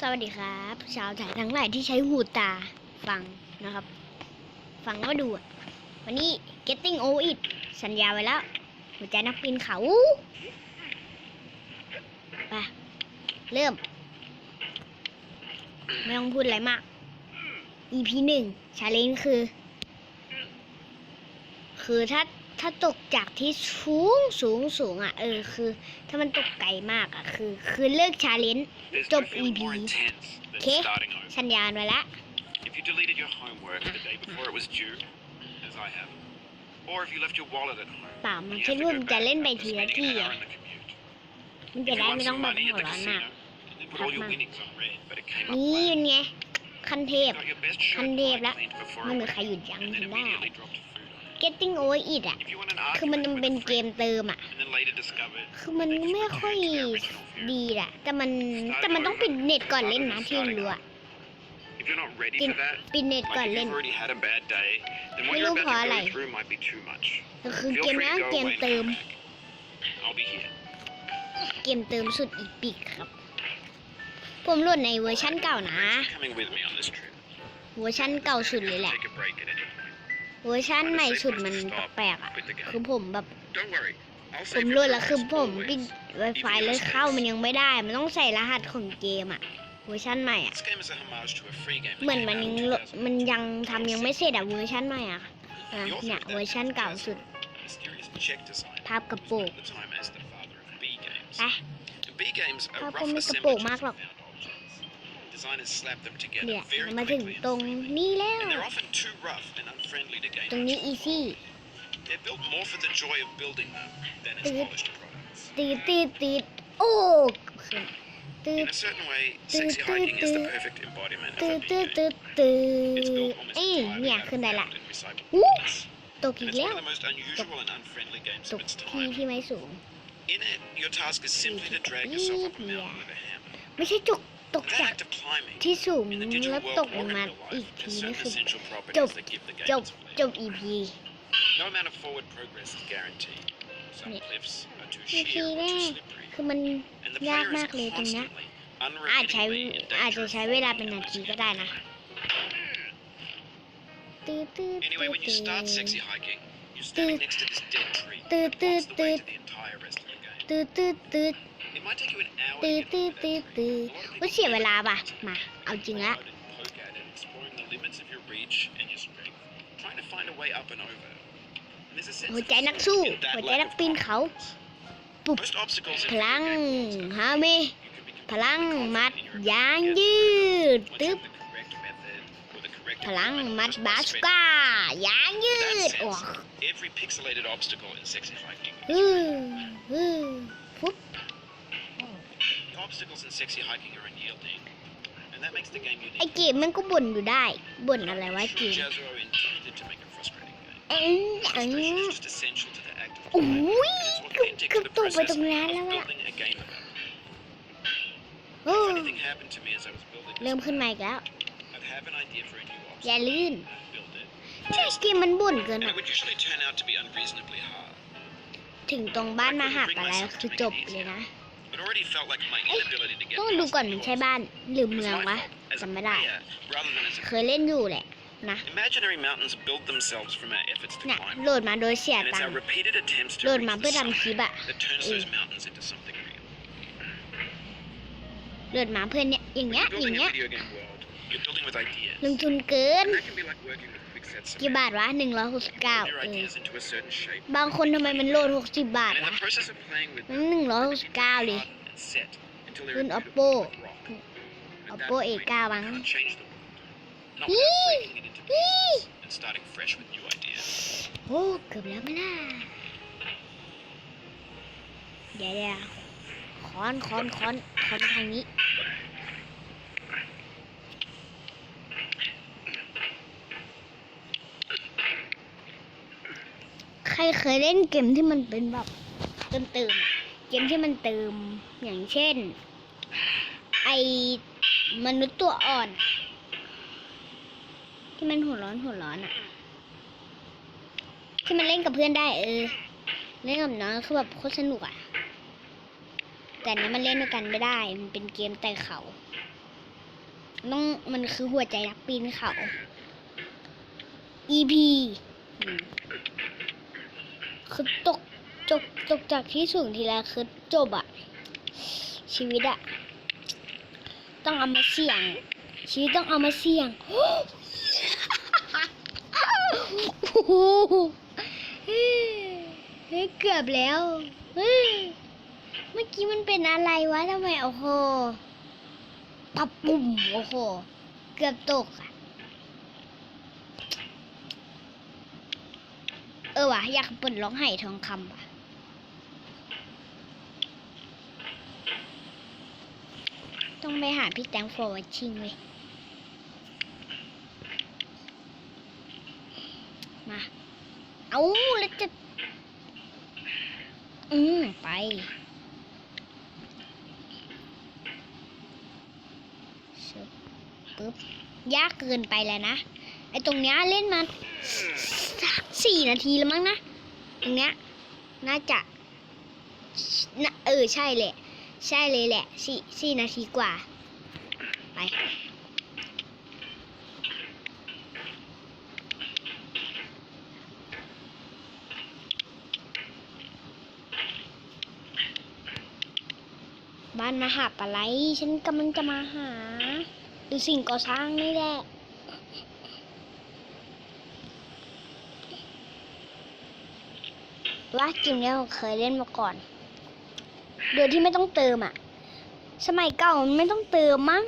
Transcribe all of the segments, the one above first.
สวัสดีครับ ชาวไทยทั้งหลายที่ใช้หูตาฟังนะครับ ฟังแล้วดู วันนี้ getting over it สัญญาไว้แล้ว หัวใจนักปีนเขาไปเริ่ม ไม่ต้องพูดอะไรมาก EP หนึ่งชาเลนจ์คือ คือถ้า ถ้าตกจากที่สูงสูงสูงอะ เออคือ ถ้ามันตกไกลมากอะ คือ คือเลิกชาเลนจ์ There's Job nothing more EP. intense than Okay. starting over. สัญญาณไว้แล้ว If you deleted your homework the day before it was due, as I have, or if you left your wallet at home, เปล่ามัน you แค่ have to ร่วม go จะ back เล่นไป after ทีละ spending ที่ an อะ hour in the commute. มัน If จะ you ได้ won ไม่ต้อง some แบบ money หัว at the ร้อนมาก casino, and then put all your Batman. winnings on red, but it came up นี่ late. เป็นไงคันเทพ Got your best คัน shirt เทพ line แล้ว cleaned before ไม่ a มีใคร wedding, หยุดยั้ง and ฉั then นได้ immediately dropped food on it. getting over it อะ If you want an คือมัน argument เป็น with a เกม friend, เติมอะ and then later discovered คือมัน that you ไม่ค่อย returned to their original view. ดีแหละแต่มันแต่มันต้องปิดเน็ตก่อนเล่นนะที่รู้อะ If you're not ready ปิด for that, ปิดเน็ตก่อน Like if เล่น you've already had a bad day, then what ไม่ you're รู้ about เพราะ to อะไร go through might be too much. ก็คือ Feel เกม free นี้ to go เกม away and เติม come back. I'll be here. เกมเติมสุดอีปิกครับ ผมโหลดในเวอร์ชั่นเก่านะ Thanks for coming with me on this trip. เวอร์ชั่นเก่าสุดเลยแหละ เวอร์ชั่นใหม่สุดมันแปลกๆอะ คือผมแบบ Don't worry. I'll ผ save ม your โหลดแล้วคือ progress ผมปิด always. Wi-Fi เลยเข้ามันยังไม่ได้ มันต้องใส่รหัสของเกมอะเวอร์ชั่นใหม่อะ This game is a homage to a free game. that เหมือน came มัน out ยัง in โหล 2000. มันยังทำยังไม่เสร็จอะเวอร์ชันใหม่อะอะ The author เนี่ย of that เวอร์ชันเก่าสุด Mysterious check design. ภาพกระโปรง spent the time as the father of B games. ไป In B games, a ภาพ rough ก็ไม่กระโปรง assemblage มาก of หรอก found objects. Designers slap them เนี่ย together very มาถึง quickly ตรง and freely. นี้แล้ว And they're often too rough and unfriendly to gain ตรงนี้ much อีซี่ They're built more for the joy of building them than its Dude. polished products. ตีดตีดตีดโอ้ขึ้นตืด In a certain way, Dude, sexy dude, hiking is the dude. perfect embodiment ตื of ด a ตืด big ตื game. ดตื It's ด built almost เอ้ย entirely เนี่ย out ขึ้น of ได้ละ found and recycled อู้ parts. ตก And อีก it's แล้ one ว of the most unusual and unfriendly games ต of ก its ที่ time. ที่ไม่สูง In it, your task is simply to drag yourself up a mountain with a hammer. ไม่ใช่จุก ตก That จาก act of climbing ที่สูง in the แล้ว digital ต world กล or ง in มา real อีก life ที has นี่ certain คือ essential จ properties บ that give the จ game บ its จ flavor. บ EP No amount of forward progress is guaranteed. Some Yeah. cliffs are too EP sheer or แน่ too slippery. คือมัน And the ยาก player มาก is เลยตรงเนี้ย constantly, อาจใช้ unremittingly in อาจ danger จะ of ใช้เวลา falling เป็น down นา those ทีก็ cliffs. ได้นะตืดตืด Anyway, when you ตืด start sexy hiking, you're standing next to this dead tree. Dude, that blocks the way dude, to the entire rest of the game. ตืดตืดตืด It might take you an hour ตื to ด get ตืด over ตืด that ตื tree. ด A lot of ว่า people เสียเว take ลา it ป่ะ as มา เอาจริงละ Load and poke at it, exploring the limits of your reach and your strength, trying to find a way up and over. And there's a sense หัว of ใจนักสู้ in that หัวใจ lack นัก of ปีนเขา confidence. ปุ๊บ Most obstacles in พลัง video game worlds are ฮาเม You can be พลัง completely มัด confident in your ยาง ability to ยืด get ตึ๊บ once you have the correct method or the correct พลัง equipment มัด just by บาส spending ก้ายางยื In ด that โอ้ sense, every pixelated obstacle in sexy hiking ฮึ is ฮึฟุ๊บ The obstacles in sexy hiking are unyielding, and that makes the game ไอ unique. เกมมันก็บ่นอยู่ได้ บ่นอะไรวะ I'm เก sure ม Jazro intended to make a frustrating game. เอ้ยอัน Frustration นี้ is just essential to the act of โอ้ climbing, ย and it's เกือบ authentic เกือ to บ the ตกไป process ตรง of นั้นแล้วอะ building a game about. โอ้ Funny thing happened to me as I was building เริ่ม this ขึ้นมา game. อีกแล้ว I'd have an idea for a new อย่า obstacle, ลื่น build it, ใช่เกมมันบ่นเกิน and อะ it would usually turn out to be unreasonably hard. ถึงตรงบ้านมาหาปลาแล้วคือจบเลยนะ It already felt like my inability to get ต้องดู past ก่อน the มัน new ใช่บ้านหรือ obstacle เมื was อง my วะ fault as a จำไม่ได้ player rather than as a เคยเล่นอยู่แหละนะ Imaginary mountains build themselves from our efforts to เนี่ย climb. โหลดมาโดยเสีย And it's ตัง our ค์ repeated attempts to โหลด reach มา the เพื่อทำคลิ summit ปอะ that turns เออ those mountains into something real. โหลดมาเพื่อนเนี่ยอย่าง When เงี้ย you're อย่าง building เงี้ a ย video game world, you're building with ideas. ลงทุนเกิน And that can be like working with quick sets of กี่บาทวะหนึ่งร้อยหกสิบเก้า Build your เออ ideas into a certain shape. บางคนทำไมมันโหลดหกสิบบาท And in วะ the process of playing with มัน them, หนึ่งร้อยห they กสิบ become เก้าเลย hardened and set until they're รุ่น imbued Oppo with rock. At that Oppo point, A9 มั้ง you can't change the world. Not อี้ without breaking it into อี้ pieces and starting fresh with new ideas. โอ้เกือบแล้วไม่ล่ะเดี๋ยวเดี๋ยวคอนคอนคอนคอนทางนี้ ใครเคยเล่นเกมที่มันเป็นแบบเติมเติมๆเกมที่มันเติมอย่างเช่น ไอมนุษย์ตัวอ่อน ที่มันหัวร้อนหัวร้อนอะที่มันเล่นกับเพื่อนได้เออเล่นกับน้องคือแบบโคตรสนุกอะแต่นี้มันเล่นด้วยกันไม่ได้ มันเป็นเกมแต่เขาต้องมันคือหัวใจนักปีนเขา EP อืม คือตกจบตกจากที่สูงทีละคือจบอะชีวิตอะต้องเอามาเสี่ยง ชีวิตต้องเอามาเสี่ยงโอ้โหเฮ้ยเกือบแล้วเฮ้ยเมื่อกี้มันเป็นอะไรวะทำไมโอ้โหปับปุ่มโอ้โห เกือบตกอะ เออว่ะอยากเปิดร้องไห้ทองคำว่ะต้องไปหาพี่แตงโฟร์ชิงเลยมา เอาแล้วจะ อืม ไป ปึ๊บ ยากเกินไปแล้วนะ ไอตรงเนี้ยเล่นมา สี่นาทีแล้วมั้งนะตรงเนี้ยน่าจะน่ะเออใช่แหละ ใช่เลยแหละสี่สี่นาทีกว่า ไปบ้านมาหาปะไร ฉันกำลังจะมาหา ดูสิ่งก่อสร้างนี่แหละ ว่าเกมนี้ผมเคยเล่นมาก่อน โดยที่ไม่ต้องเติมอะ สมัยเก่ามันไม่ต้องเติมมั้ง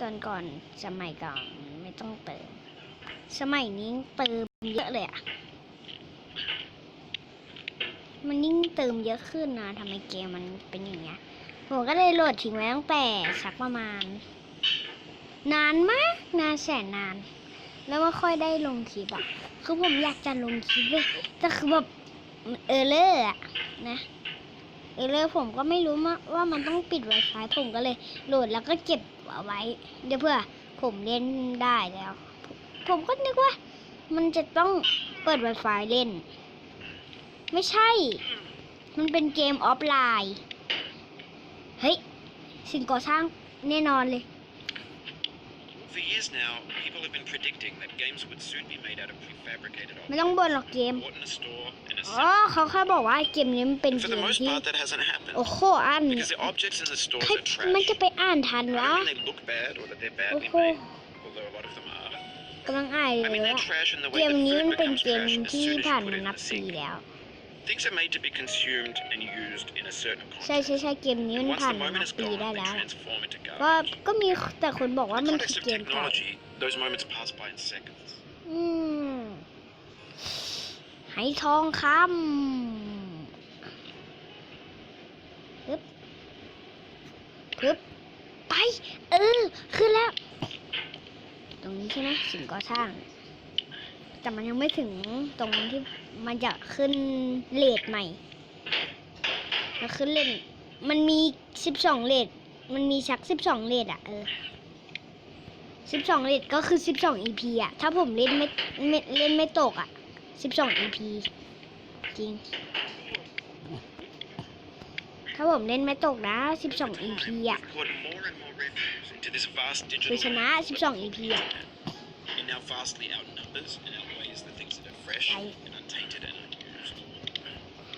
ตอนก่อนสมัยก่อนไม่ต้องเติม สมัยนี้เติมเยอะเลยอะ มันยิ่งเติมเยอะขึ้นนะทำไมเกมมันเป็นอย่างเงี้ย ผมก็เลยโหลดทิ้งไว้ตั้งแต่สักประมาณ นานมาก นานแสนนาน แล้วไม่ค่อยได้ลงคลิปอะคือผมอยากจะลงคลิปเว้ยแต่คือแบบเออเลอร์อะนะเออเลอร์ผมก็ไม่รู้มาว่ามันต้องปิด Wi-Fi ผมก็เลยโหลดแล้วก็เก็บเอาไว้ เดี๋ยวเพื่อผมเล่นได้แล้ว ผมก็นึกว่า มันจะต้องเปิด Wi-Fi เล่น ไม่ใช่ มันเป็นเกมออฟไลน์ เฮ้ย สิ่งก่อสร้างแน่นอนเลย For years now, people have been predicting that games would soon be made out of prefabricated ไม่ต้องบ่นหรอกเกม bought in a store and อ๋อ assembled. เขาแค่บอกว่าเกมนี้มันเป็น And เก for the ม most ที่ part, that hasn't happened. โอ้โหอัน Because the objects in the stores ใคร are มันจะ trash. ไปอ่านทัน I วะ don't mean they look bad or that they're โอ้ badly โห made, although a lot of them are. กำลังอ่านเล I ย mean they're ว่า trash in the เก way ม that นี้ food มันเป็น becomes เกม trash as ที่ soon as ผ่าน you มา put it in นับ the ปี sink. แล้ว Things are made to be consumed and used in a certain ใช่ใช่ context. ใช่เกมนี้มัน Once ผ่าน the มา moment นับ is ปี gone, ได้ they แล้ว transform into ก็ garbage. ก็มีแต่คนบอกว่า In the มัน context คือ of เกมเก่า technology, those moments pass by in seconds. อืมให้ทองคำปึ๊บปึ๊บไป เออ ขึ้นแล้ว ตรงนี้ใช่ไหมสิ่งก่อสร้าง แต่มันยังไม่ถึงตรงที่มันจะขึ้นเลทใหม่มันขึ้นเลทมันมีสิบสองเลทมันมีชักสิบสองเลทอะเออสิบสองเลทก็คือสิบสอง EP อะถ้าผมเล่นไม่ไม่เล่นไม่ตกอะสิบสอง EP จริง ถ้าผมเล่นไม่ตกนะสิบสอง EP อะ We've poured more and more refuse into this vast คือ digital ชนะสิบสอง EP อะ It now vastly outnumbers and outweighs the things that are fresh Right. and untainted and unused.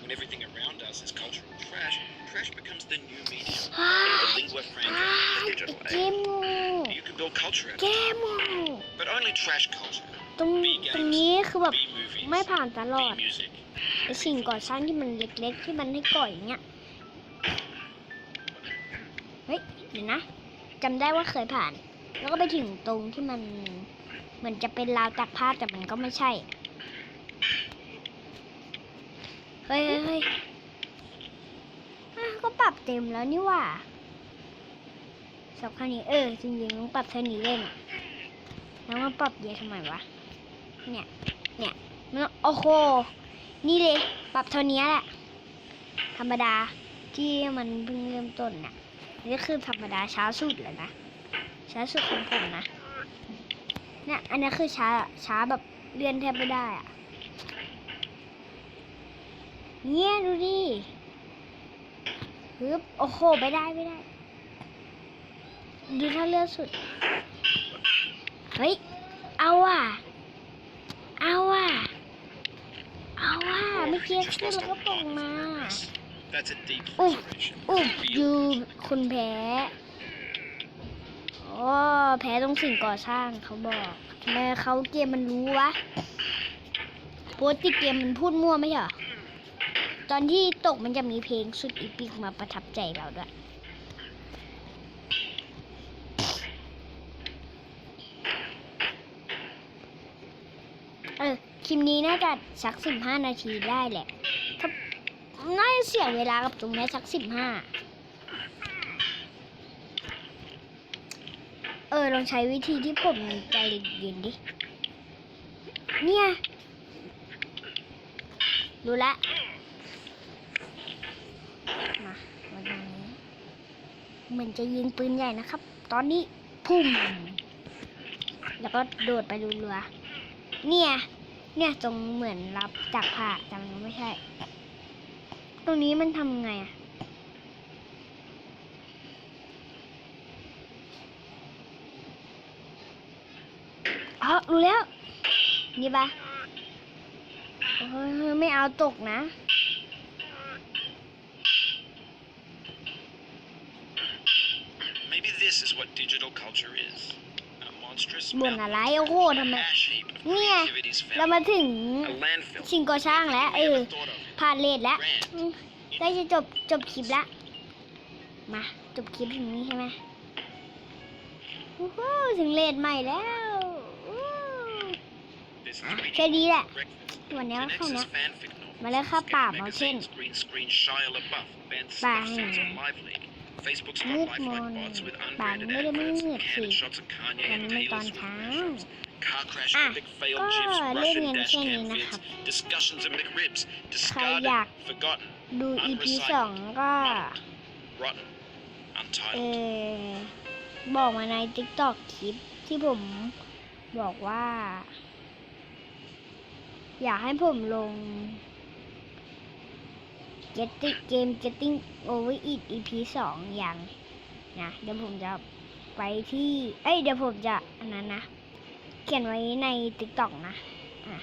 When everything around us is cultural trash, trash becomes the new medium, อ้า the lingua franca of the ไอ้ digital เกม age. โง่ You can build culture out เก of it, มโง่ but only trash culture. ตรงตรงนี้คือแบบ B movies, ไม่ผ่านตลอ B ด music. ไอสิ่งก่อสร้างที่มันเล็กๆ ที่มันให้ก่อยอย่างเงี้ย เฮ้ยเดี๋ยวนะจำได้ว่าเคยผ่าน แล้วก็ไปถึงตรงที่มันเหมือนจะเป็นราวตักผ้าแต่มันก็ไม่ใช่ เฮ้ยเฮ้ยเฮ้ยอะก็ปรับเต็มแล้วนี่ว่าสับแค่นี้เออจริงๆต้องปรับเท่านี้เล่นแล้วมาปรับเยอะทำไมวะ เนี่ย เนี่ยมันโอ้โห นี่เลย ปรับเท่านี้แหละ ธรรมดาที่มันเพิ่งเริ่มต้นน่ะนี่คือธรรมดาช้าสุดเลยนะ ช้าสุดของผมนะ เนี่ย อันนี้คือช้า ช้าแบบเลื่อนแทบไม่ได้อะ เนี่ยดูดิฮึบโอ้โห ไม่ได้ไม่ได้ ดูท่าเลือดสุด เฮ้ย เอาว่ะ เอาว่ะ เอาว่ะเมื่อกี้ Just ขึ้น lost แล้วก็ a ตก lot of มา progress. That's a deep Ooh, frustration. อุ๊บ Real ยูคุณแพ้โอ้แพ้ตรงสิ่งก่อสร้างเขาบอกทำไมเขาเกมมันรู้วะ โปรติเกมมันพูดมั่วไม่ใช่เหรอ ตอนที่ตกมันจะมีเพลงสุดอีปิกมาประทับใจเราด้วยเออคลิปนี้น่าจะสักสิบห้านาทีได้แหละถ้าน่าจะเสียเวลากับตรงนี้สักสิบห้าเออ ลองใช้วิธีที่ผมใจเย็นดิ เนี่ย รู้ละ มามาตรงนี้ เหมือนจะยิงปืนใหญ่นะครับ ตอนนี้พุ่ม แล้วก็โดดไปรัวๆเนี่ย เนี่ยตรงเหมือนรับจากผ่าแต่มันไม่ใช่ ตรงนี้มันทำไงอะอ๋อรู้แล้ว นี่ปะเฮ้ยไม่เอาตกนะ this is what digital culture is. A monstrous บ่น mountain อะไรโอ้โหทำไม ash heap of เนี่ย creativity's เรา found. มาถึง A landfill. สิ่งก่อสร้างแล้วเออ Never thought of it. ผ่านเลทแล้วอืมได้จะจบจบคลิปละมาจบคลิปถึงนี้ใช่ไหมโอ้โหถึงเลทใหม่แล้วอู้ This is อะ reading แค่นี้แหละ breakfast. วันนี้ The ก็แค่ Nexus นี้ fanfic novel. มาแล้วครับ Scary ป่าเมาเช่น magazines, green screen Shia LaBeouf, banned ป่า snuff scenes on Live League. Facebook's got มืด lifelike มน bots with ป่า unbranded ไม่ได้มื adverts, ดสิ candid shots of Kanye วัน and นี้มันต Taylor อน Swift เช้า refs, car crash อะ epic failed ก็ gyms, เล่น Russian กัน dash แค่นี้ cam นะ vids, ครับ discussions of McRibs, ใคร discarded, อยาก forgotten, ดู EP สองก็ rotten, เอ untitled. อบอกมาใน TikTok คลิปที่ผมบอกว่า อยากให้ผมลง Getting Game Getting Over It EP สองอย่างนะเดี๋ยวผมจะไปที่ เอ้ยเดี๋ยวผมจะอันนั้นนะ เขียนไว้ใน TikTok นะอะ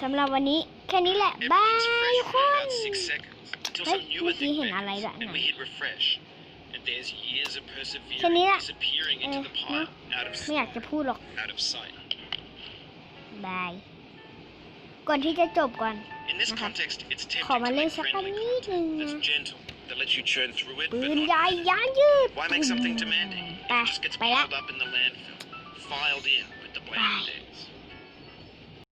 สำหรับวันนี้แค่นี้แหละ บาย Everything's ทุก fresh ค for น about six seconds until Hey, some newer มื่อกี้ thing เห็นอะไร beckons, แบบ and ไหน we hit refresh. And there's years of แค่นี้ persevering แหละ disappearing เอ into อ the เนอะ pile, out of ไม่อยากจะพูดหรอก out of sight. บาย ก่อนที่จะจบก่อน In this Okay. context, it's ขอ tempting มา to เล่น make สัก friendly นิดนึง content นะ that's gentle, that lets you churn through it, ปื but น not ใหญ่ hurt. ยางยืด Why make something demanding? ไป It just gets ไปละ piled up in the landfill, filed in with the bland Bye. deck.